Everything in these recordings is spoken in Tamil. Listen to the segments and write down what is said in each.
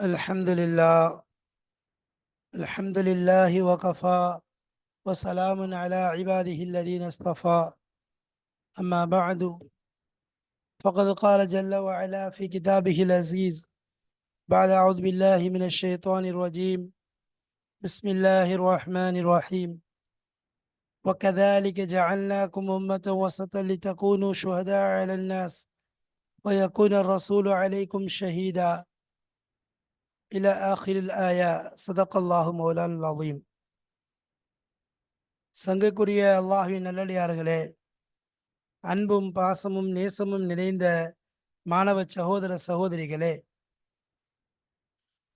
الحمد لله. الحمد لله وكفى وسلام على عباده الذين اصطفى. أما بعد فقد قال جل وعلا في كتابه العزيز بعد أعوذ بالله من الشيطان الرجيم. بسم الله الرحمن الرحيم. وكذلك جعلناكم أمة وسطا لتكونوا شهداء على الناس ويكون الرسول عليكم شهيدا. إلى آخر الآية صدق الله مولانا العظيم சங்கைக்குரிய அல்லாஹுவின் நல்லடியார்களே அன்பும் பாசமும் நேசமும் நிறைந்த மாணவ சகோதர சகோதரிகளே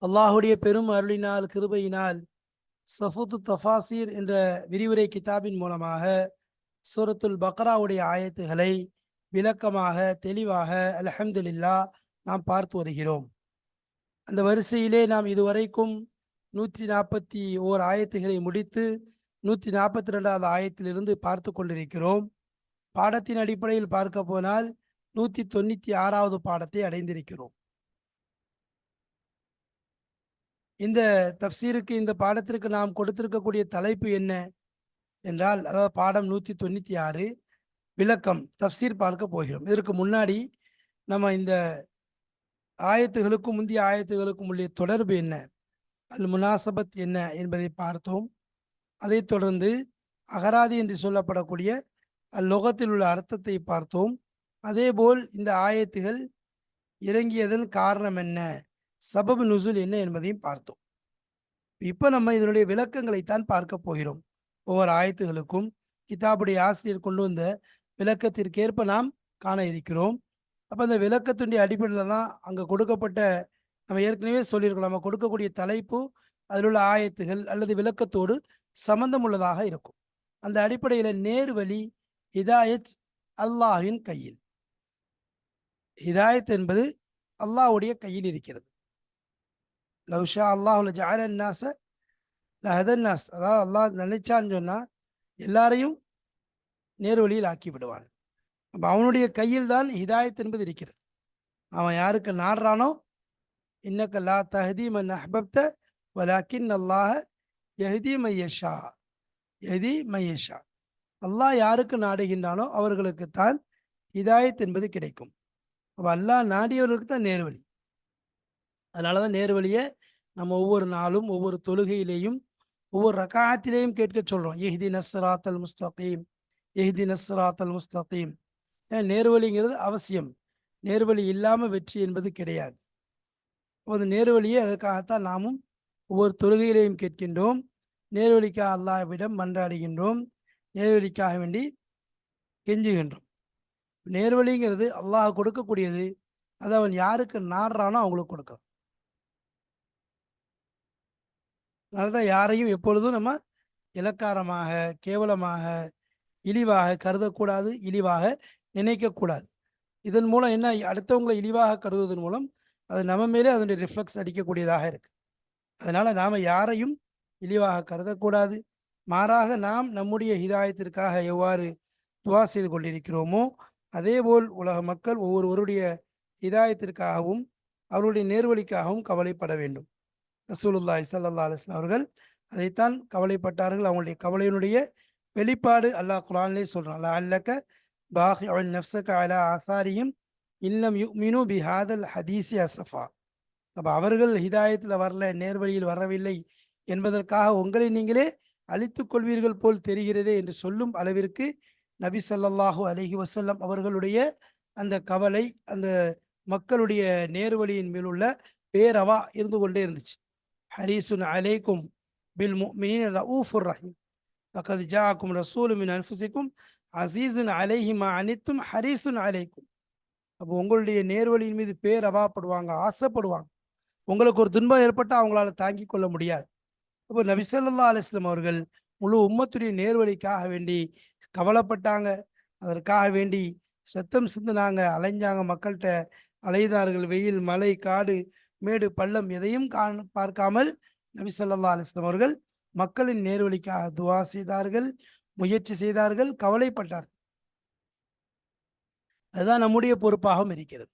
அல்லாஹுடைய பெரும் அருளினால் கிருபையினால் சஃபுத்து தஃபாசீர் என்ற விரிவுரை கிதாபின் மூலமாக சூரத்துல் பக்ராவுடைய ஆயத்துகளை விளக்கமாக தெளிவாக அலஹம்துலில்லா நாம் பார்த்து வருகிறோம் அந்த வரிசையிலே நாம் இதுவரைக்கும் நூற்றி நாற்பத்தி ஓர் ஆயத்துகளை முடித்து நூற்றி நாற்பத்தி ரெண்டாவது ஆயத்திலிருந்து பார்த்து கொண்டிருக்கிறோம். பாடத்தின் அடிப்படையில் பார்க்க போனால் நூற்றி தொண்ணூற்றி ஆறாவது பாடத்தை அடைந்திருக்கிறோம். இந்த தப்சீருக்கு இந்த பாடத்திற்கு நாம் கொடுத்திருக்கக்கூடிய தலைப்பு என்ன என்றால் அதாவது பாடம் நூற்றி தொண்ணூற்றி ஆறு விளக்கம் தப்சீர் பார்க்க போகிறோம். இதற்கு முன்னாடி நம்ம இந்த ஆயத்துகளுக்கும் முந்தைய ஆயத்துகளுக்கும் உள்ள தொடர்பு என்ன? அல் முனாசபத் என்ன என்பதை பார்த்தோம். அதைத் தொடர்ந்து அகராதி என்று சொல்லப்படக்கூடிய அல்லொகத்தில் உள்ள அர்த்தத்தை பார்த்தோம். அதேபோல் இந்த ஆயத்துகள் இறங்கியதன் காரணம் என்ன? சபபு நுசுல் என்ன என்பதையும் பார்த்தோம். இப்போ நம்ம இதனுடைய விளக்கங்களைத்தான் பார்க்க போகிறோம். ஒவ்வொரு ஆயத்துகளுக்கும் கிதாபுடைய ஆசிரியர் கொண்டு வந்த விளக்கத்திற்கேற்ப நாம் காண இருக்கிறோம். அப்போ அந்த விளக்கத்துடைய அடிப்படையில் தான் அங்கே கொடுக்கப்பட்ட நம்ம ஏற்கனவே சொல்லியிருக்கோம். நம்ம கொடுக்கக்கூடிய தலைப்பு அதில் உள்ள ஆயத்துகள் அல்லது விளக்கத்தோடு சம்பந்தம் உள்ளதாக இருக்கும். அந்த அடிப்படையில் நேர்வழி ஹிதாயத் அல்லாஹின் கையில். ஹிதாயத் என்பது அல்லாஹுடைய கையில் இருக்கிறது. லவ்ஷா அல்லாஹுல ஜாலன் நாச அதாவது அல்லாஹ் நினைச்சான்னு சொன்னால் எல்லாரையும் நேர்வழியில் ஆக்கி விடுவான். அப்போ அவனுடைய கையில் தான் ஹிதாயத் என்பது இருக்கிறது. அவன் யாருக்கு நாடுறானோ? இன்னக்க லா தஹதி மன் அஹ்பப்த வலாக்கின் அல்லாஹ எஹதி மையஷா எஹதி மையஷா அல்லாஹ் யாருக்கு நாடுகின்றானோ அவர்களுக்குத்தான் ஹிதாயத் என்பது கிடைக்கும். அப்போ அல்லாஹ் நாடியவர்களுக்கு தான் நேர்வழி. அதனால தான் நேர்வழியை நம்ம ஒவ்வொரு நாளும் ஒவ்வொரு தொழுகையிலேயும் ஒவ்வொரு ரகாத்திலேயும் கேட்க சொல்கிறோம் எஹ்தி நஸ்ராத்தல் முஸ்தகீம் எஹ்தி நஸ்ராத்தல் முஸ்தகீம். நேர்வழிங்கிறது அவசியம். நேர்வழி இல்லாமல் வெற்றி என்பது கிடையாது. அப்போது நேர்வழியை அதற்காகத்தான் நாமும் ஒவ்வொரு தொழுகையிலையும் கேட்கின்றோம். நேர்வழிக்காக அல்லாவிடம் மன்றாடுகின்றோம். நேர்வழிக்காக வேண்டி கெஞ்சுகின்றோம். நேர்வழிங்கிறது அல்லாஹ் கொடுக்கக்கூடியது. அது அவன் யாருக்கு நாடுறானோ அவங்களுக்கு கொடுக்கலாம். அதனால்தான் யாரையும் எப்பொழுதும் நம்ம இலக்காரமாக கேவலமாக இழிவாக கருதக்கூடாது. இழிவாக நினைக்கக்கூடாது. இதன் மூலம் என்ன அடுத்தவங்களை இழிவாக கருதுவதன் மூலம் அது நம்ம மேலே அதனுடைய ரிஃப்ளெக்ஸ் அடிக்கக்கூடியதாக இருக்குது அதனால் நாம் யாரையும் இழிவாக கருதக்கூடாது. மாறாக நாம் நம்முடைய ஹிதாயத்திற்காக எவ்வாறு துவா செய்து கொண்டிருக்கிறோமோ அதேபோல் உலக மக்கள் ஒவ்வொருவருடைய ஹிதாயத்திற்காகவும் அவருடைய நேர்வழிக்காகவும் கவலைப்பட வேண்டும். ரசூலுல்லாய் சல்லா அலிஸ்லாம் அவர்கள் அதைத்தான் கவலைப்பட்டார்கள். அவங்களுடைய கவலையினுடைய வெளிப்பாடு அல்லாஹ் குரான்லே சொல்கிறான் அல்லக்க பாஹின் நப்சக அலா ஆசாரியும் இல்லம் யுமினு பிஹாதல் ஹதீசி அசஃபா அப்போ அவர்கள் ஹிதாயத்தில் வரல நேர்வழியில் வரவில்லை என்பதற்காக உங்களை நீங்களே அழித்து கொள்வீர்கள் போல் தெரிகிறதே என்று சொல்லும் அளவிற்கு நபி சல்லாஹூ அலஹி வசல்லம் அவர்களுடைய அந்த கவலை அந்த மக்களுடைய நேர்வழியின் மேலுள்ள பேரவா இருந்து கொண்டே இருந்துச்சு. ஹரீசுன் அலைக்கும் பில் மினின் ரவுஃபுர் ரஹீம். லக்கது ஜாக்கும் ரசூலுமின் அன்ஃபுசிக்கும் அசீசுன் அலைஹிமா அனைத்தும் ஹரீசுன் அலைக்கும். அப்போ உங்களுடைய நேர்வழியின் மீது பேர் அபாப்படுவாங்க ஆசைப்படுவாங்க. உங்களுக்கு ஒரு துன்பம் ஏற்பட்டால் அவங்களால தாங்கி கொள்ள முடியாது. அப்போ நபிசல்லா அலிஸ்லாம் அவர்கள் முழு உம்மத்துடைய நேர்வழிக்காக வேண்டி கவலைப்பட்டாங்க. அதற்காக வேண்டி சத்தம் சிந்தினாங்க அலைஞ்சாங்க. மக்கள்கிட்ட அலைதார்கள் வெயில் மலை காடு மேடு பள்ளம் எதையும் காண் பார்க்காமல் நபிசல்லா அலிஸ்லாம் அவர்கள் மக்களின் நேர்வழிக்காக துவா செய்தார்கள். முயற்சி செய்தார்கள் கவலைப்பட்டார்கள். அதுதான் நம்முடைய பொறுப்பாகவும் இருக்கிறது.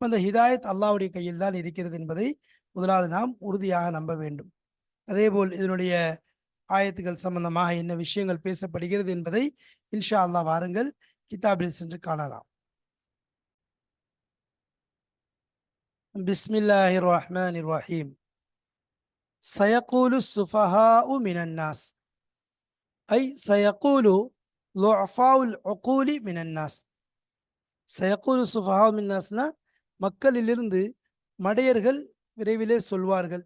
அந்த ஹிதாயத் அல்லாவுடைய கையில் தான் இருக்கிறது என்பதை முதலாவது நாம் உறுதியாக நம்ப வேண்டும். அதேபோல் இதனுடைய ஆயத்துகள் சம்பந்தமாக என்ன விஷயங்கள் பேசப்படுகிறது என்பதை இன்ஷா அல்லாஹ் வாருங்கள். கிதாபில் சென்று காணலாம். பிஸ்மில்லாஹிர் ரஹ்மானிர் ரஹீம். சயகூலு சுஃபஹா மினன்னாஸ் நாஸ் ஐ சயகூலு லுஅஃபாஉல் உகூலி மினன் நாஸ் சயகூலு சுஃபஹாஉ மின் மக்களிலிருந்து மடையர்கள் விரைவிலே சொல்வார்கள்.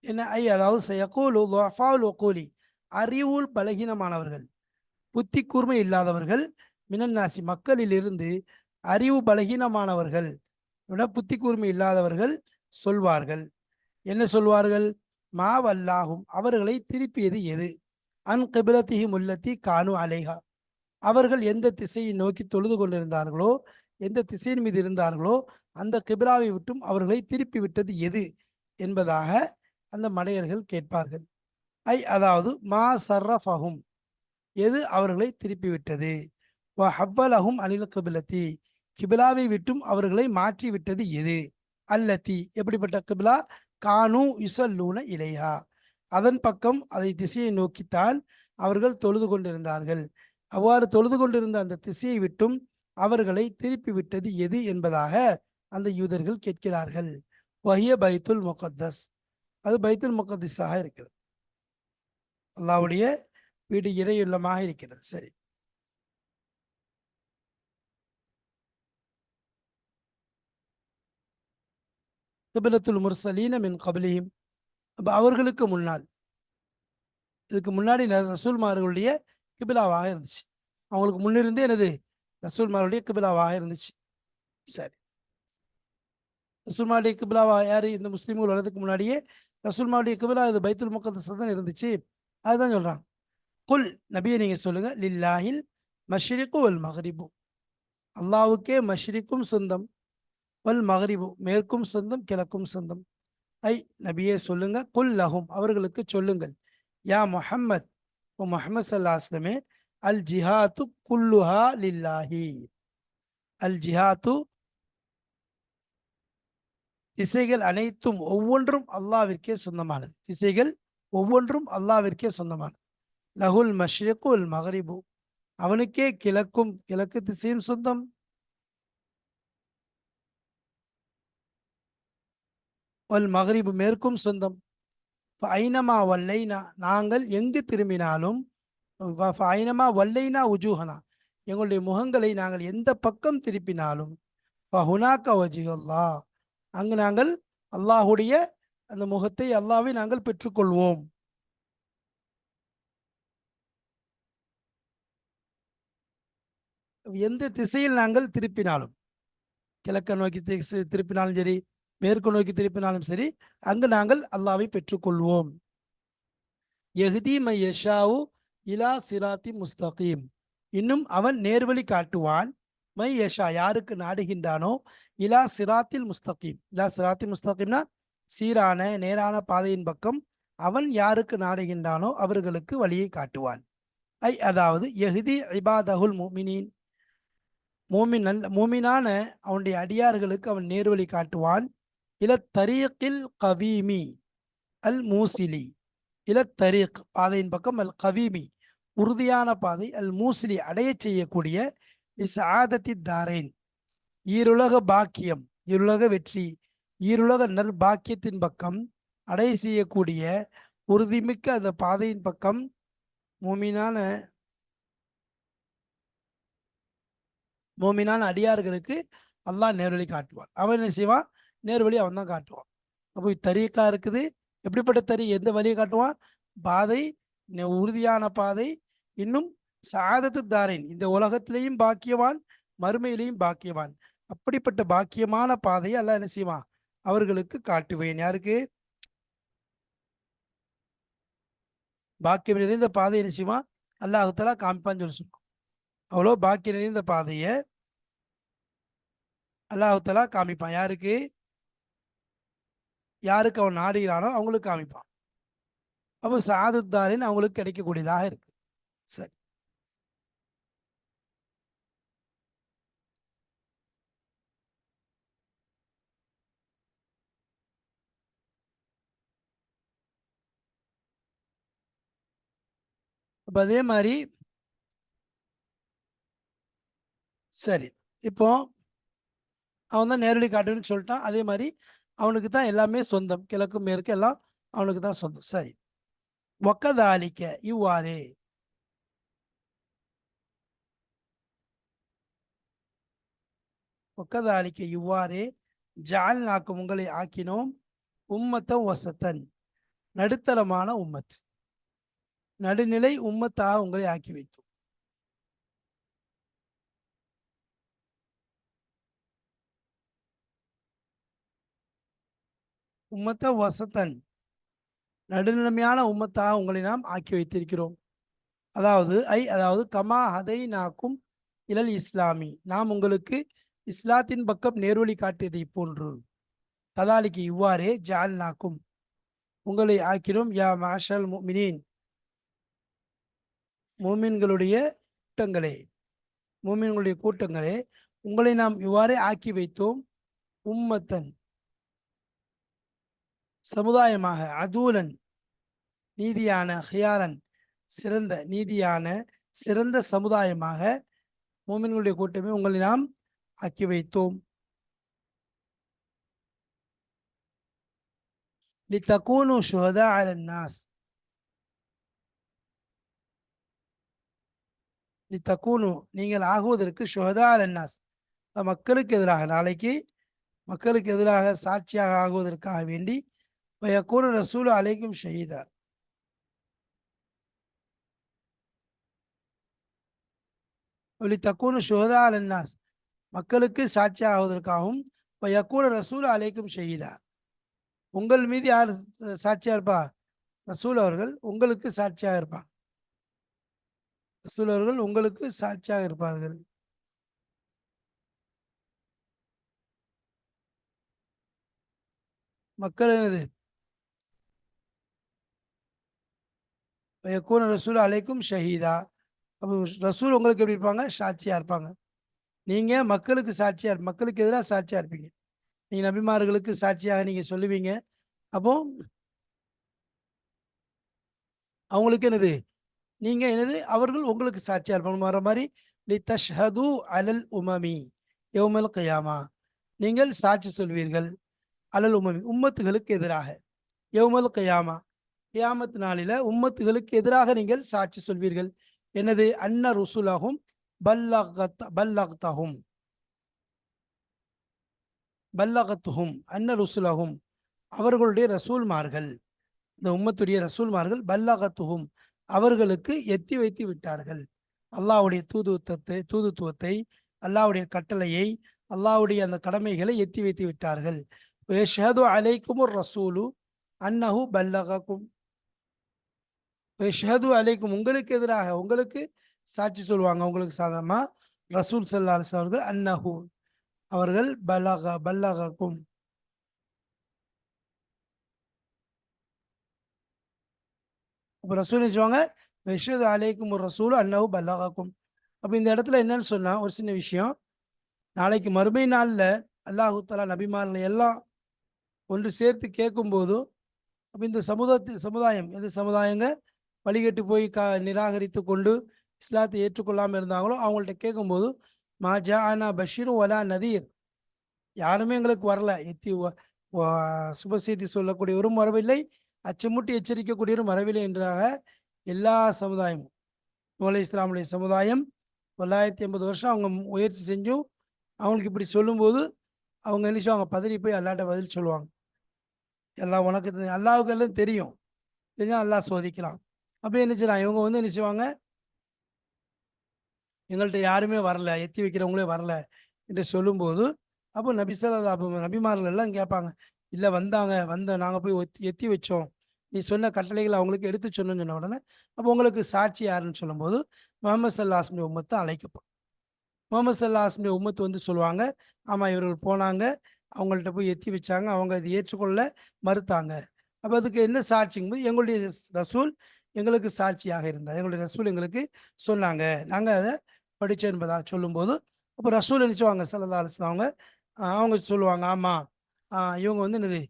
என்ன? ஐ அதாவது சயகூலு லுஅஃபாஉல் உகூலி அறிவுள் பலகீனமானவர்கள் புத்தி கூர்மை இல்லாதவர்கள் மினன்னாசி மக்களிலிருந்து அறிவு பலகீனமானவர்கள் விட புத்தி கூர்மை இல்லாதவர்கள் சொல்வார்கள். என்ன சொல்வார்கள்? மாவல்லாகும் அவர்களை திருப்பியது எது? அன் கபிலத்திஹி முல்லத்தி கானு அலைஹா. அவர்கள் எந்த திசையை நோக்கி தொழுது கொண்டிருந்தார்களோ எந்த திசையின் மீது இருந்தார்களோ அந்த கிபிலாவை விட்டும் அவர்களை திருப்பி விட்டது எது என்பதாக அந்த மடையர்கள் கேட்பார்கள். ஐ அதாவது மா சர்ரஃபஹும். எது அவர்களை திருப்பி விட்டது? வ ஹவ்வலஹும் அனில் கிபிலத்தி. கிபிலாவை விட்டும் அவர்களை மாற்றி விட்டது எது? அல்லத்தி. எப்படிப்பட்ட கிபிலா? கானு இசல்லூன இலையா அதன் பக்கம் அதை திசையை நோக்கித்தான் அவர்கள் தொழுது கொண்டிருந்தார்கள். அவ்வாறு தொழுது கொண்டிருந்த அந்த திசையை விட்டும் அவர்களை திருப்பி விட்டது எது என்பதாக அந்த யூதர்கள் கேட்கிறார்கள். வஹிய பைத்துல் முகத்தஸ். அது பைத்துல் முகத்திஸாக இருக்கிறது. அல்லாவுடைய வீடு இறையுள்ளமாக இருக்கிறது. சரி. கிபிலத்துல் முர்சலீன மின் கபிலியும் அப்போ அவர்களுக்கு முன்னால். இதுக்கு முன்னாடி ரசூல்மார்களுடைய கிபிலாவாக இருந்துச்சு. அவங்களுக்கு முன்னிருந்தே என்னது? ரசூல்மாருடைய கிபிலாவாக இருந்துச்சு. சரி. ரசூல்மாருடைய கிபிலாவா யார்? இந்த முஸ்லீம்கள் வர்றதுக்கு முன்னாடியே ரசூல்மாருடைய கிபிலா இது பைத்துல் முக்கத்தஸ் தான் இருந்துச்சு. அதுதான் சொல்கிறாங்க குல் நபியை நீங்கள் சொல்லுங்க. லில்லாஹில் மஷ்ரிக்கு வல் மகரிபு அல்லாவுக்கே மஷ்ரிக்கும் சொந்தம். வல் மஹரிபு மேற்கும் சொந்தம் கிழக்கும் சொந்தம். ஐ நபியே சொல்லுங்க குல் லஹும் அவர்களுக்கு சொல்லுங்கள். யா முஹம்மத் ஓ முஹம்மது சல்லாஸ்லமே அல் ஜிஹாத்து குல்லுஹா லில்லாஹி. அல் ஜிஹாத்து திசைகள் அனைத்தும் ஒவ்வொன்றும் அல்லாவிற்கே சொந்தமானது. திசைகள் ஒவ்வொன்றும் அல்லாவிற்கே சொந்தமானது. லஹுல் மஷ்ரிக்கு அல் மகரிபு அவனுக்கே கிழக்கும் கிழக்கு திசையும் சொந்தம். வல் மகரிபு மேற்கும் சொந்தம். ஐனமா வல்லைனா நாங்கள் எங்கு திரும்பினாலும் ஐனமா வல்லைனா உஜூஹனா எங்களுடைய முகங்களை நாங்கள் எந்த பக்கம் திருப்பினாலும் ஹுனாக்க வஜிஹல்லா அங்கு நாங்கள் அல்லாஹுடைய அந்த முகத்தை அல்லாவை நாங்கள் பெற்றுக்கொள்வோம். எந்த திசையில் நாங்கள் திருப்பினாலும் கிழக்க நோக்கி திருப்பினாலும் சரி மேற்கு நோக்கி திருப்பினாலும் சரி அங்கு நாங்கள் அல்லாவை பெற்றுக்கொள்வோம். எஹ்தி மையஷாவு இலா சிராத்தி முஸ்தகீம். இன்னும் அவன் நேர்வழி காட்டுவான். மை யஷா யாருக்கு நாடுகின்றானோ இலா சிராத்தில் முஸ்தகீம். இலா சிராத்தி முஸ்தகீம்னா சீரான நேரான பாதையின் பக்கம். அவன் யாருக்கு நாடுகின்றானோ அவர்களுக்கு வழியை காட்டுவான். ஐ அதாவது எஹ்தி இபாதகுல் முமினின். மூமின் நல்ல மூமினான அவனுடைய அடியார்களுக்கு அவன் நேர்வழி காட்டுவான். இல தரீக்கில் கவீமி அல் மூசிலி. இல தரீக் பாதையின் பக்கம் அல் கவீமி. உறுதியான பாதை அல் மூசிலி அடைய செய்யக்கூடிய இஸ் ஆதத்தி தாரேன். ஈருலக பாக்கியம் ஈருலக வெற்றி ஈருலக நற்பாக்கியத்தின் பக்கம் அடைய செய்யக்கூடிய உறுதிமிக்க அந்த பாதையின் பக்கம் மூமினான மோமினான அடியார்களுக்கு அல்லாஹ் நேர்வழி காட்டுவான். அவன் என்ன செய்வான்? நேர்வழி அவன் தான் காட்டுவான். அப்போ தரீக்கா இருக்குது? எப்படிப்பட்ட தறி? எந்த வழியை காட்டுவான்? பாதை உறுதியான பாதை இன்னும் சாதத்து தாரேன் இந்த உலகத்திலையும் பாக்கியவான் மறுமையிலையும் பாக்கியவான். அப்படிப்பட்ட பாக்கியமான பாதையை அல்லாஹ் என்ன செய்வான்? அவர்களுக்கு காட்டுவேன். யாருக்கு? பாக்கியம் நிறைந்த பாதை என்ன செய்வான்? அல்லாஹுத்தலா காமிப்பான்னு சொல்லி சொல்லுவான். அவ்வளோ பாக்கியம் நிறைந்த பாதையை அல்லாஹுத்தலா காமிப்பான். யாருக்கு? யாருக்கு அவன் நாடுகிறானோ அவங்களுக்கு காமிப்பான். அப்போ சாதுத்தாரின் அவங்களுக்கு கிடைக்கக்கூடியதாக இருக்கு. சரி. அப்போ அதே மாதிரி சரி. இப்போ அவன் தான் நேரடி காட்டுன்னு சொல்லிட்டான். அதே மாதிரி அவனுக்கு தான் எல்லாமே சொந்தம். கிழக்கு மேற்கு எல்லாம் அவனுக்கு தான் சொந்தம். சரி. ஒக்கதாலிக்க இவ்வாறே. ஒக்கதாலிக்க இவ்வாறே. ஜால் நாக்கும் உங்களை ஆக்கினோம். உம்மத்தம் வசத்தன். நடுத்தரமான உம்மத். நடுநிலை உம்மத்தாக உங்களை ஆக்கி வைத்தோம். உம்மத்த வசத்தன் நடுநிலைமையான உம்மத்தாக உங்களை நாம் ஆக்கி வைத்திருக்கிறோம். அதாவது ஐ அதாவது கமா ஹதை நாக்கும் இலல் இஸ்லாமி. நாம் உங்களுக்கு இஸ்லாத்தின் பக்கம் நேர்வழி காட்டியதை போன்று. கதாலிக்கு இவ்வாறே ஜால் நாக்கும் உங்களை ஆக்கினோம் யா மாஷல் முமினின். மூமின்களுடைய கூட்டங்களே மூமின்களுடைய கூட்டங்களே உங்களை நாம் இவ்வாறே ஆக்கி வைத்தோம் உம்மத்தன். சமுதாயமாக அதூலன் நீதியான ஹியாரன் சிறந்த நீதியான சிறந்த சமுதாயமாக மூமின்களுடைய கூட்டமே உங்களை நாம் ஆக்கி வைத்தோம் لتكونوا شهداء على الناس லித்தக்கூனு நீங்கள் ஆகுவதற்கு ஷுஹதா அலன்னாஸ் மக்களுக்கு எதிராக நாளைக்கு மக்களுக்கு எதிராக சாட்சியாக ஆகுவதற்காக வேண்டி வயக்கூனு ரசூல் அலைக்கும் ஷஹீதா லித்தக்கூனு ஷுஹதா அலன்னாஸ் மக்களுக்கு சாட்சியாக இப்போ யக்கூன ரசூல் அலைக்கும் ஷஹீதா உங்கள் மீது யார் சாட்சியாக இருப்பா? ரசூல் அவர்கள் உங்களுக்கு சாட்சியாக இருப்பாங்க ரசூல் அவர்கள் உங்களுக்கு சாட்சியாக இருப்பார்கள். மக்கள் என்னது? யக்கூன ரசூல் அலைக்கும் ஷஹீதா அப்போ ரசூல் உங்களுக்கு எப்படி இருப்பாங்க? சாட்சியாக இருப்பாங்க. நீங்கள் மக்களுக்கு சாட்சியாக மக்களுக்கு எதிராக சாட்சியாக இருப்பீங்க. நீங்கள் நபிமார்களுக்கு சாட்சியாக நீங்கள் சொல்லுவீங்க. அப்போ அவங்களுக்கு என்னது? நீங்கள் என்னது? அவர்கள் உங்களுக்கு சாட்சியாக இருப்பாங்க. வர மாதிரி லி தஷ்ஹது அலல் உமமி யௌமல் கயாமா. நீங்கள் சாட்சி சொல்வீர்கள். அலல் உமமி உம்மத்துகளுக்கு எதிராக. யௌமல் கயாமா. கியாமத் நாளில உம்மத்துகளுக்கு எதிராக நீங்கள் சாட்சி சொல்வீர்கள். எனது அன்ன ருசுலகும் பல்லகத் பல்லகத்தகும் பல்லகத்துஹும் அன்ன ருசுலாகும் அவர்களுடைய ரசூல்மார்கள் இந்த உம்மத்துடைய ரசூல்மார்கள் பல்லகத்துகும் அவர்களுக்கு எத்தி வைத்து விட்டார்கள். அல்லாவுடைய தூதுவத்தை தூதுத்துவத்தை அல்லாவுடைய கட்டளையை அல்லாவுடைய அந்த கடமைகளை எத்தி வைத்து விட்டார்கள். அலைக்கும் ரசூலு அன்னஹு பல்லகக்கும். ஷஹது அலைக்கும் உங்களுக்கு எதிராக உங்களுக்கு சாட்சி சொல்லுவாங்க. உங்களுக்கு சாதமா ரசூல் சல்லா அவர்கள் அன்னஹு அவர்கள் பல்லக பல்லகக்கும். அப்போ ரசூல் சொல்லுவாங்க ஷஹது அலைக்கும் ஒரு ரசூல் அன்னஹு பல்லகக்கும் அப்போ இந்த இடத்துல என்னன்னு சொன்னால் ஒரு சின்ன விஷயம். நாளைக்கு மறுமை நாளில் அல்லாஹு தலா நபிமார்களை எல்லாம் ஒன்று சேர்த்து கேட்கும்போதும் அப்போ இந்த சமுதாய சமுதாயம் எந்த சமுதாயங்க? வழிகட்டு போய் க நிராகரித்து கொண்டு இஸ்லாத்தை ஏற்றுக்கொள்ளாமல் இருந்தாங்களோ அவங்கள்ட்ட கேட்கும்போது மாஜா ஆனா பஷீரும் வலா நதீர். யாருமே எங்களுக்கு வரல. எத்தி சுபசெய்தி சொல்லக்கூடியவரும் வரவில்லை. அச்சமுட்டி எச்சரிக்கக்கூடியவரும் வரவில்லை என்றாக எல்லா சமுதாயமும் நூலை இஸ்லாமுடைய சமுதாயம் தொள்ளாயிரத்தி ஐம்பது வருஷம் அவங்க முயற்சி செஞ்சும் அவங்களுக்கு இப்படி சொல்லும்போது அவங்க என்ன செய்வாங்க? பதறி போய் அல்லாட்ட பதில் சொல்லுவாங்க. எல்லா உனக்கு அல்லாவுக்கு எல்லாம் தெரியும். தெரிஞ்சால் அல்லா சோதிக்கலாம் அப்போ என்ன செய்யலாம் இவங்க வந்து என்ன செய்வாங்க? எங்கள்கிட்ட யாருமே வரல எத்தி வைக்கிறவங்களே வரல என்று சொல்லும்போது அப்போ நபிசல அப்போ நபிமார்கள் எல்லாம் கேட்பாங்க இல்லை வந்தாங்க வந்த நாங்கள் போய் எத்தி வச்சோம். நீ சொன்ன கட்டளைகளை அவங்களுக்கு எடுத்து சொன்னு சொன்ன உடனே அப்போ உங்களுக்கு சாட்சி யாருன்னு சொல்லும்போது முகமது சல்லாஸ்மி உம்மத்தை அழைக்கப்படும். முகமது சல்லாஸ்மி உம்மத்து வந்து சொல்லுவாங்க ஆமாம் இவர்கள் போனாங்க அவங்கள்ட்ட போய் எத்தி வச்சாங்க அவங்க அதை ஏற்றுக்கொள்ள மறுத்தாங்க. அப்போ அதுக்கு என்ன சாட்சிங்கும்போது எங்களுடைய ரசூல் எங்களுக்கு சாட்சியாக இருந்தார். எங்களுடைய ரசூல் எங்களுக்கு சொன்னாங்க. நாங்கள் அதை படித்தோம் என்பதாக சொல்லும்போது அப்போ ரசூல் நினச்சுவாங்க சல்லா அலிஸ்லாம் அவங்க அவங்க சொல்லுவாங்க ஆமாம் இவங்க வந்து என்னது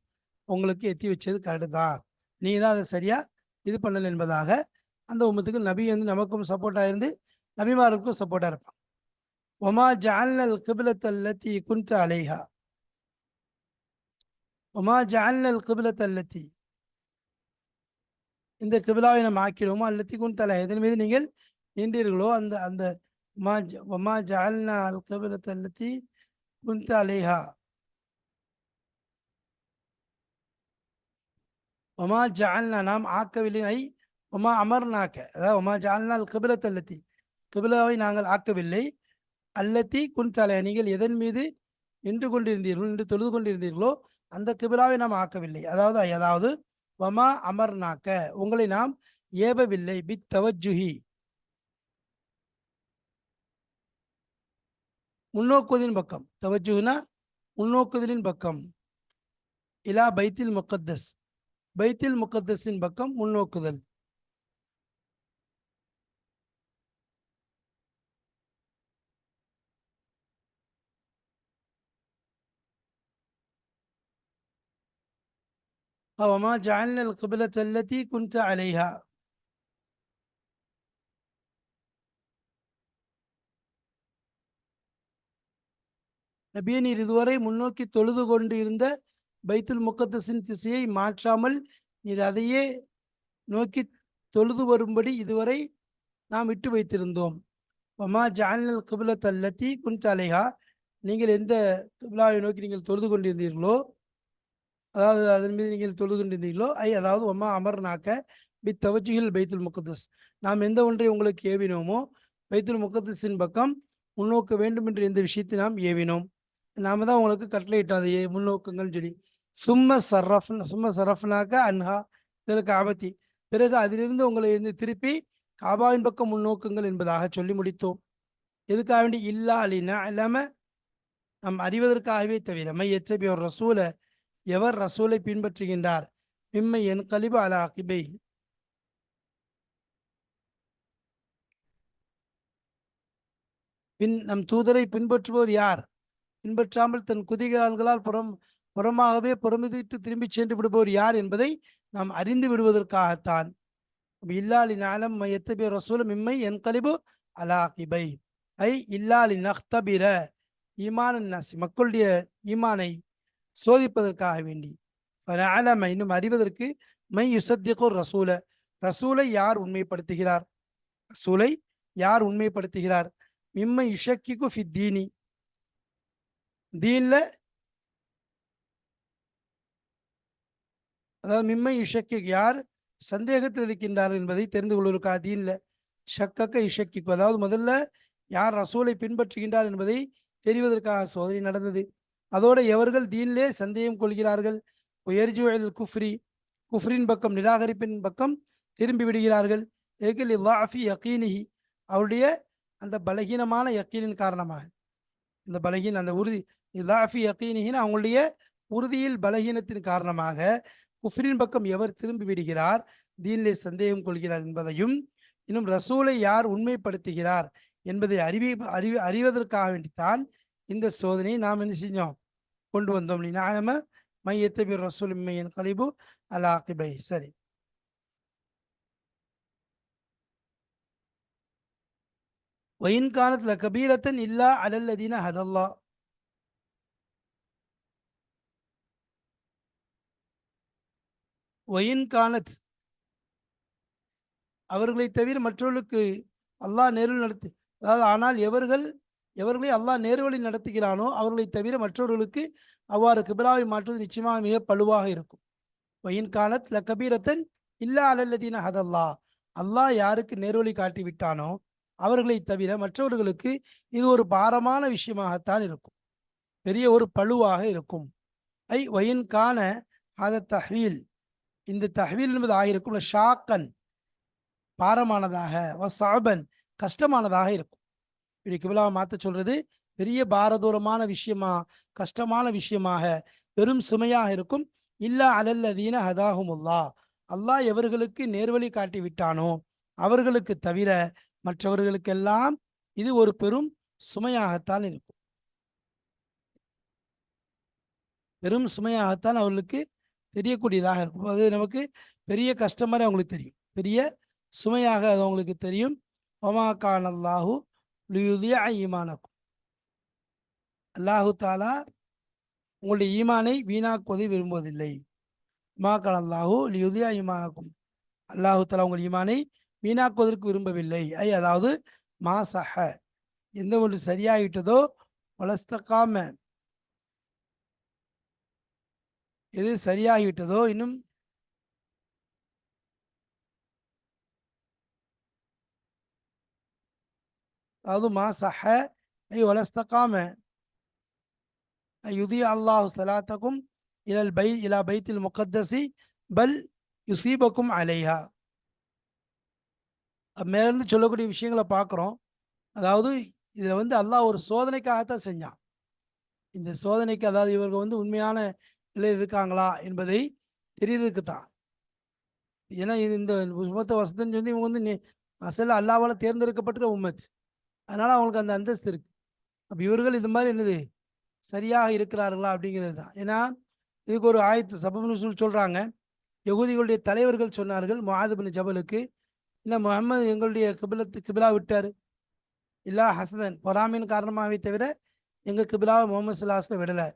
உங்களுக்கு எத்தி வச்சது கரெக்டு தான். நீ தான் அதை சரியாக இது பண்ணலை என்பதாக அந்த உமத்துக்கு நபி வந்து நமக்கும் சப்போர்ட்டாக இருந்து நபிமாருக்கும் சப்போர்ட்டாக இருப்பான் ஒமா ஜால்னல் கிபிலத்தல்லத்தி குந்த அலைஹா. ஒமா ஜால்னல் கிபிலத்தல்லத்தி இந்த கிபிலாவை நாம் ஆக்கிடுவோமோ? அல்லத்தி குன் தலை எதன் மீது நீங்கள் நின்றீர்களோ? அந்த அந்த ஒமா ஜ- ஒமா ஜால்னா அல் கிபிலத்தல்லத்தி குந்த ஒமா ஜால்னா நாம் ஆக்கவில்லை. ஐ ஒமா அமர்னாக்க அதாவது ஒமா ஜால்னா அல் கிபிலத்தல்லத்தி கிபிலாவை நாங்கள் ஆக்கவில்லை. அல்லத்தி குன்சாலை நீங்கள் எதன் மீது நின்று கொண்டிருந்தீர்கள்? நின்று தொழுது கொண்டிருந்தீர்களோ? அந்த கிபிலாவை நாம் ஆக்கவில்லை. அதாவது அதாவது வமா அமர்னாக்க உங்களை நாம் ஏவவில்லை. பித் தவஜுஹி முன்னோக்குவதின் பக்கம். தவஜுனா முன்னோக்குதலின் பக்கம். இலா பைத்தில் முக்கத்தஸ். பைத்தில் முக்கத்தஸின் பக்கம் முன்னோக்குதல். وما جعلنا القبلة التي كنت عليها நபியே நீர் இதுவரை முன்னோக்கி தொழுது கொண்டு இருந்த பைத்துல் முக்கத்தஸின் திசையை மாற்றாமல் நீர் அதையே நோக்கி தொழுது வரும்படி இதுவரை நாம் விட்டு வைத்திருந்தோம் வமா ஜாலினல் கிபிலத் அல்லத்தி குன்சாலைஹா நீங்கள் எந்த கிபிலாவை நோக்கி நீங்கள் தொழுது கொண்டிருந்தீர்களோ அதாவது அதன் மீது நீங்கள் தொழுது கொண்டிருந்தீர்களோ ஐ அதாவது ஒம்மா அமர்னாக்க பி தவச்சுகில் பைத்துல் முக்கத்தஸ். நாம் எந்த ஒன்றை உங்களுக்கு ஏவினோமோ பைத்துல் முக்கத்தஸின் பக்கம் முன்னோக்க வேண்டும் என்று எந்த விஷயத்தை நாம் ஏவினோம். நாம தான் உங்களுக்கு கட்டளையிட்டோம் அதை முன்னோக்கங்கள் சொல்லி. சும்ம சரஃப் சும்ம சரஃப்னாக்க அன்ஹா இதற்கு ஆபத்தி பிறகு அதிலிருந்து உங்களை இருந்து திருப்பி காபாவின் பக்கம் முன்னோக்குங்கள் என்பதாக சொல்லி முடித்தோம். எதுக்காக வேண்டி? இல்லா அலினா இல்லாமல் நாம் அறிவதற்காகவே தவிர மை எச்சபி ஒரு ரசூலை எவர் ரசூலை பின்பற்றுகின்றார்? மிம்மை என் கலிபு அலா அகிபை. பின் நம் தூதரை பின்பற்றுவோர் யார்? பின்பற்றாமல் தன் குதிகால்களால் புறம் புறமாகவே புறமிதித்து திரும்பிச் சென்று விடுபவர் யார் என்பதை நாம் அறிந்து விடுவதற்காகத்தான். இல்லாலி நாலம் எத்தபிய ரசூலும் இம்மை என் கலிபு அலாகிபை ஐ இல்லாலி நஹ்தபிர ஈமான் நசி மக்களுடைய ஈமானை சோதிப்பதற்காக வேண்டி. அலம இன்னும் அறிவதற்கு மை யுசத்தியகோர் ரசூல ரசூலை யார் உண்மைப்படுத்துகிறார்? ரசூலை யார் உண்மைப்படுத்துகிறார்? மிம்மை யுஷக்கிக்கு ஃபி தீனி தீன்ல அதாவது மிம்மை யுஷக்கி யார் சந்தேகத்தில் இருக்கின்றார் என்பதை தெரிந்து கொள்வதற்காக தீன்ல ஷக்கக்க இஷக்கிக்கு அதாவது முதல்ல யார் ரசூலை பின்பற்றுகின்றார் என்பதை தெரிவதற்காக சோதனை நடந்தது. அதோடு எவர்கள் தீனிலே சந்தேகம் கொள்கிறார்கள்? உயர்ஜுவல் குஃப்ரி. குஃப்ரின் பக்கம் நிராகரிப்பின் பக்கம் திரும்பி விடுகிறார்கள். ஏகில் இல்லாஃபி யக்கீனிஹி அவருடைய அந்த பலகீனமான யக்கீனின் காரணமாக. இந்த பலகீன அந்த உறுதி இல்லாஃபி யக்கீனிஹின் அவங்களுடைய உறுதியில் பலகீனத்தின் காரணமாக குஃப்ரின் பக்கம் எவர் திரும்பி விடுகிறார்? தீனிலே சந்தேகம் கொள்கிறார் என்பதையும் இன்னும் ரசூலை யார் உண்மைப்படுத்துகிறார் என்பதை அறிவி அறிவி அறிவதற்காக வேண்டித்தான் இந்த சோதனையை நாம் என்ன செஞ்சோம்? கொண்டு வந்தோம் நாம மையத்தபி ரசூல் மையன் கலிபு அல் சரி. வயின் காலத்துல கபீரத்தன் இல்லா அலல்லதீன ஹதல்லா. ஒயின் காலத் அவர்களை தவிர மற்றவர்களுக்கு அல்லாஹ் நேரில் நடத்தி அதாவது ஆனால் எவர்கள் எவர்களை அல்லாஹ் நேர்வழி நடத்துகிறானோ அவர்களை தவிர மற்றவர்களுக்கு அவ்வாறு கிபிலாவை மாற்றுவது நிச்சயமாக மிக பழுவாக இருக்கும். வயின் காலத் ல கபீரத்தன் இல்லா அலல்லதீன ஹதல்லா. அல்லாஹ் யாருக்கு நேர்வழி காட்டி விட்டானோ அவர்களை தவிர மற்றவர்களுக்கு இது ஒரு பாரமான விஷயமாகத்தான் இருக்கும். பெரிய ஒரு பழுவாக இருக்கும். ஐ வயின் காண அத தஹ்வீல். இந்த தஹ்வீல் என்பது ஆகிருக்கும் ஷாக்கன் பாரமானதாக வ சாபன் கஷ்டமானதாக இருக்கும். இப்படி கிபிலாவை மாற்ற சொல்றது பெரிய பாரதூரமான விஷயமா கஷ்டமான விஷயமாக பெரும் சுமையாக இருக்கும். இல்லா அலல்லதீன ஹதாஹுமுல்லா. அல்லாஹ் எவர்களுக்கு நேர்வழி காட்டி விட்டானோ அவர்களுக்கு தவிர மற்றவர்களுக்கெல்லாம் இது ஒரு பெரும் சுமையாகத்தான் இருக்கும். பெரும் சுமையாகத்தான் அவர்களுக்கு தெரியக்கூடியதாக இருக்கும். அது நமக்கு பெரிய கஷ்டம் மாதிரி அவங்களுக்கு தெரியும். பெரிய சுமையாக அது அவங்களுக்கு தெரியும். ஒமாக்கான் அல்லாஹு ஈமானக்கும் அல்லாஹு தாலா உங்களுடைய ஈமானை வீணாக்குவதை விரும்புவதில்லை. மாக்கள் அல்லாஹு லியுதியா ஈமானக்கும். அல்லாஹு தாலா உங்கள் ஈமானை வீணாக்குவதற்கு விரும்பவில்லை. ஐ அதாவது மாசஹ எந்த ஒன்று சரியாகிட்டதோ வளஸ்தக்காம எது சரியாகிவிட்டதோ இன்னும் அதாவது மா சஹ ஐ வலஸ்தகாம யுதி அல்லாஹு சலாத்தக்கும் இலல் பை இலா பைத்தில் முகத்தசி பல் யுசீபக்கும் அலைஹா. மேலேருந்து சொல்லக்கூடிய விஷயங்களை பார்க்குறோம். அதாவது இதில் வந்து அல்லாஹ் ஒரு சோதனைக்காகத்தான் செஞ்சான். இந்த சோதனைக்கு அதாவது இவர்கள் வந்து உண்மையான நிலையில் இருக்காங்களா என்பதை தெரியறதுக்கு தான் ஏன்னா இது இந்த உம்மத்த வசதின்னு சொல்லி இவங்க வந்து அசல் அல்லாவால் தேர்ந்தெடுக்கப்பட்ட உம்மத். அதனால் அவங்களுக்கு அந்த அந்தஸ்து இருக்குது அப்போ இவர்கள் இது மாதிரி என்னது? சரியாக இருக்கிறார்களா அப்படிங்கிறது தான். ஏன்னா இதுக்கு ஒரு ஆயத்து சபமனு சொல்லி சொல்கிறாங்க யகுதிகளுடைய தலைவர்கள் சொன்னார்கள். முஹாதுபின் ஜபலுக்கு. இல்லை முகமது எங்களுடைய கிபிலத்து கிபிலா விட்டார். இல்லா ஹசதன் பொறாமின் காரணமாகவே தவிர எங்கள் கிபிலாவை முகமது சிலாஸில் விடலை.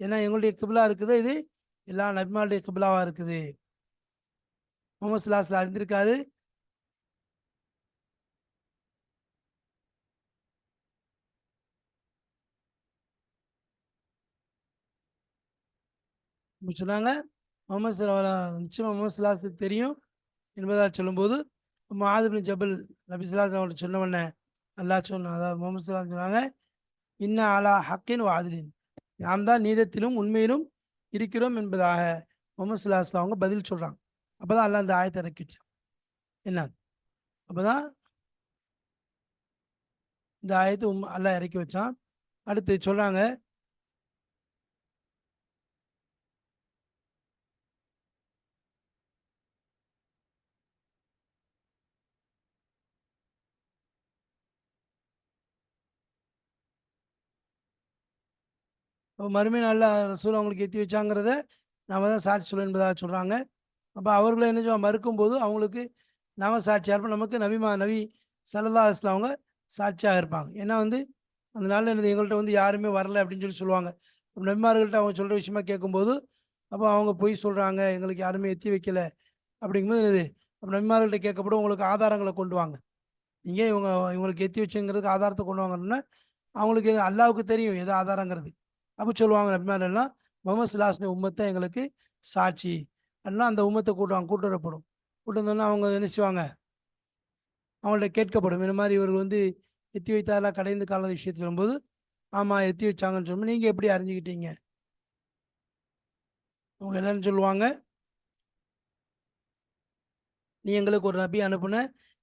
ஏன்னா எங்களுடைய கிபிலா இருக்குது. இது எல்லா நபிமாருடைய கிபிலாவாக இருக்குது. முகமது சிலாஸில் அறிந்திருக்காரு. சொன்னாங்க. முகமது சல்லா நிச்சயம் முகமது சல்லாஸுக்கு தெரியும் என்பதாக சொல்லும்போது மாதபின் ஜபல் நபி சல்லாஸ் அவங்கள்ட்ட சொன்ன அல்லா சொன்ன அதாவது முகமது சல்லாம் சொன்னாங்க இன்ன அலா ஹக்கின் வாதிலின் நாம் தான் நீதத்திலும் உண்மையிலும் இருக்கிறோம் என்பதாக முகமது சல்லாஸ்லாம் அவங்க பதில் சொல்கிறாங்க அப்போ தான் அல்லா அந்த ஆயத்தை இறக்கிட்டான் என்ன? அப்போ தான் இந்த ஆயத்தை உம் அல்லா இறக்கி வச்சான். அடுத்து சொல்கிறாங்க இப்போ மறுமை நாளில் ரசூல் அவங்களுக்கு எத்தி வச்சாங்கிறத நாம தான் சாட்சி சொல்ல என்பதாக சொல்கிறாங்க அப்போ அவர்களை என்ன மறுக்கும் மறுக்கும்போது அவங்களுக்கு நாம சாட்சியாக இருப்போம் நமக்கு நபிமா நபி சல்லா இஸ்லாம் அவங்க சாட்சியாக இருப்பாங்க. ஏன்னா வந்து அந்த நாளில் என்னது எங்கள்கிட்ட வந்து யாருமே வரல அப்படின்னு சொல்லி சொல்லுவாங்க. நபிமார்கள்ட்ட அவங்க சொல்கிற விஷயமா கேட்கும்போது அப்போ அவங்க பொய் சொல்கிறாங்க எங்களுக்கு யாருமே எத்தி வைக்கல அப்படிங்கும்போது என்னது? அப்போ நபிமார்கள்ட்ட கேட்கப்படும் உங்களுக்கு ஆதாரங்களை கொண்டு வாங்க. நீங்கள் இவங்க இவங்களுக்கு எத்தி வச்சுங்கிறதுக்கு ஆதாரத்தை கொண்டு வாங்கன்னா அவங்களுக்கு அல்லாவுக்கு தெரியும் எது ஆதாரங்கிறது. அப்போ சொல்லுவாங்க நபிமாரெல்லாம் முகமது சிலாஸ்னி உம்மத்தை எங்களுக்கு சாட்சி. அப்படின்னா அந்த உம்மத்தை கூட்டுவாங்க கூட்டு வரப்படும். கூட்டு வந்தோன்னா அவங்க என்ன செய்வாங்க? அவங்கள்ட்ட கேட்கப்படும். இந்த மாதிரி இவர்கள் வந்து எத்தி வைத்தாரா கடைந்து கால விஷயத்தை சொல்லும்போது ஆமாம் எத்தி வச்சாங்கன்னு சொல்லும்போது நீங்கள் எப்படி அறிஞ்சிக்கிட்டீங்க? அவங்க என்னன்னு சொல்லுவாங்க? நீ எங்களுக்கு ஒரு நபி அனுப்புன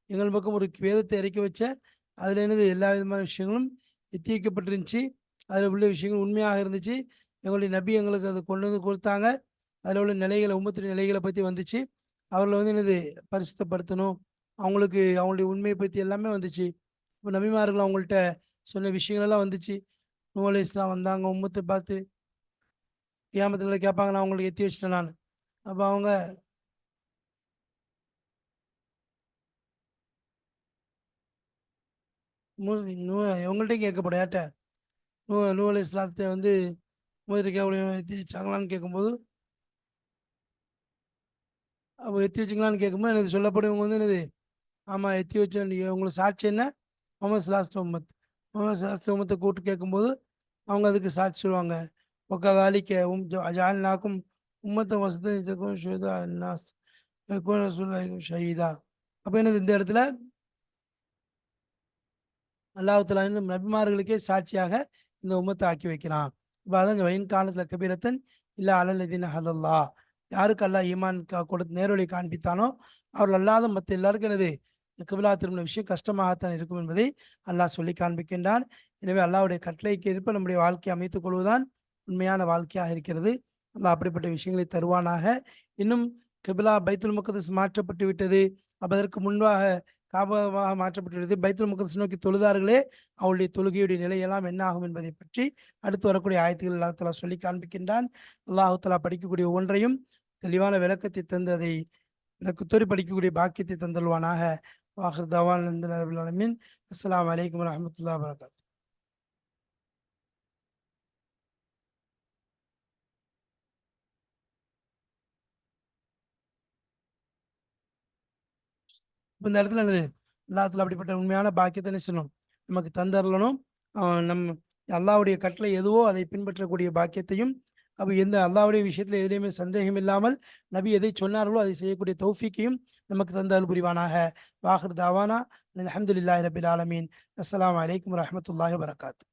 எங்கள் பக்கம் ஒரு வேதத்தை இறக்கி வச்ச அதில் என்னது எல்லா விதமான விஷயங்களும் எத்தி வைக்கப்பட்டிருந்துச்சு. அதில் உள்ள விஷயங்கள் உண்மையாக இருந்துச்சு. எங்களுடைய நபி எங்களுக்கு அதை கொண்டு வந்து கொடுத்தாங்க. அதில் உள்ள நிலைகளை உம்மத்துடைய நிலைகளை பற்றி வந்துச்சு. அவர்களை வந்து என்னது? பரிசுத்தப்படுத்தணும். அவங்களுக்கு அவங்களுடைய உண்மையை பற்றி எல்லாமே வந்துச்சு. இப்போ நபிமார்கள் அவங்கள்ட்ட சொன்ன விஷயங்கள்லாம் வந்துச்சு. நூலை இஸ்லாம் வந்தாங்க உம்மத்தை பார்த்து. கியாமத்தில் கேட்பாங்க நான் அவங்களுக்கு எத்தி வச்சிட்டேன் நான். அப்போ அவங்க இவங்கள்ட்டையும் கேட்கப்படும் யார்கிட்ட? நூ நூ அலி இஸ்லாத்தை வந்து முதலிக்காவுடைய எத்தி வச்சாங்களான்னு கேட்கும்போது அப்போ எத்தி வச்சுங்களான்னு கேட்கும்போது எனக்கு சொல்லப்படும் இவங்க வந்து என்னது ஆமாம் எத்தி வச்சோம் உங்களுக்கு சாட்சி என்ன? முகமது சலாஸ்ட் முகமத் முகமது சலாஸ்ட் முகமத்தை கூப்பிட்டு கேட்கும்போது அவங்க அதுக்கு சாட்சி சொல்லுவாங்க. ஒக்கதாலிக்க உம் அஜால்னாக்கும் உம்மத்தை வசதிக்கும் ஷுதா நாஸ் ஷஹீதா. அப்போ என்னது இந்த இடத்துல? அல்லாஹு நபிமார்களுக்கே சாட்சியாக இந்த உம்மத்தை ஆக்கி வைக்கிறான். இப்போ அதான் வயின் காலத்தில் கபீரத்தன் இல்லை அலல்லதீன் ஹலல்லா யாருக்கு அல்லா ஈமான் கொடுத்து நேரொழி காண்பித்தானோ? அவர்கள் அல்லாத மற்ற எல்லாருக்கும் எனது இந்த கபிலா திருமண விஷயம் கஷ்டமாகத்தான் இருக்கும் என்பதை அல்லாஹ் சொல்லி காண்பிக்கின்றான். எனவே அல்லாவுடைய கட்டளைக்கு ஏற்ப நம்முடைய வாழ்க்கையை அமைத்துக் கொள்வதுதான் உண்மையான வாழ்க்கையாக இருக்கிறது. அல்லாஹ் அப்படிப்பட்ட விஷயங்களை தருவானாக. இன்னும் கபிலா பைத்துல் முகதஸ் மாற்றப்பட்டு விட்டது. அப்போ அதற்கு முன்பாக காபமாக மாற்றப்பட்டுள்ளது. பைத்துல் முகதஸ் நோக்கி தொழுதார்களே அவளுடைய தொழுகையுடைய நிலையெல்லாம் என்ன ஆகும் என்பதை பற்றி அடுத்து வரக்கூடிய ஆயத்துகள் அல்லா தலா சொல்லி காண்பிக்கின்றான். அல்லாஹு தலா படிக்கக்கூடிய ஒன்றையும் தெளிவான விளக்கத்தை தந்து அதை படிக்கக்கூடிய பாக்கியத்தை தந்தல்வானாக வாஹர் தவான் அலமின் அஸ்ஸலாமு அலைக்கும் வரஹ்மத்துல்லாஹி வரகாத்து இந்த இடத்துல என்னது? அல்லாஹ்த்துல அப்படிப்பட்ட உண்மையான பாக்கியத்தை சொல்லணும் நமக்கு தந்தரலனும் நம் அல்லாவுடைய கட்டளை எதுவோ அதை பின்பற்றக்கூடிய பாக்கியத்தையும் அப்போ எந்த அல்லாவுடைய விஷயத்துல எதுலையுமே சந்தேகம் இல்லாமல் நபி எதை சொன்னார்களோ அதை செய்யக்கூடிய தௌஃபிக்கையும் நமக்கு தந்தால் புரிவானாக. வாஹர் தாவானா அஹமதுல்லாஹி ரபில் ஆலமீன். அஸ்லாம் வலைக்கம் வரஹ்மத்துல்லாஹி வரகாத்து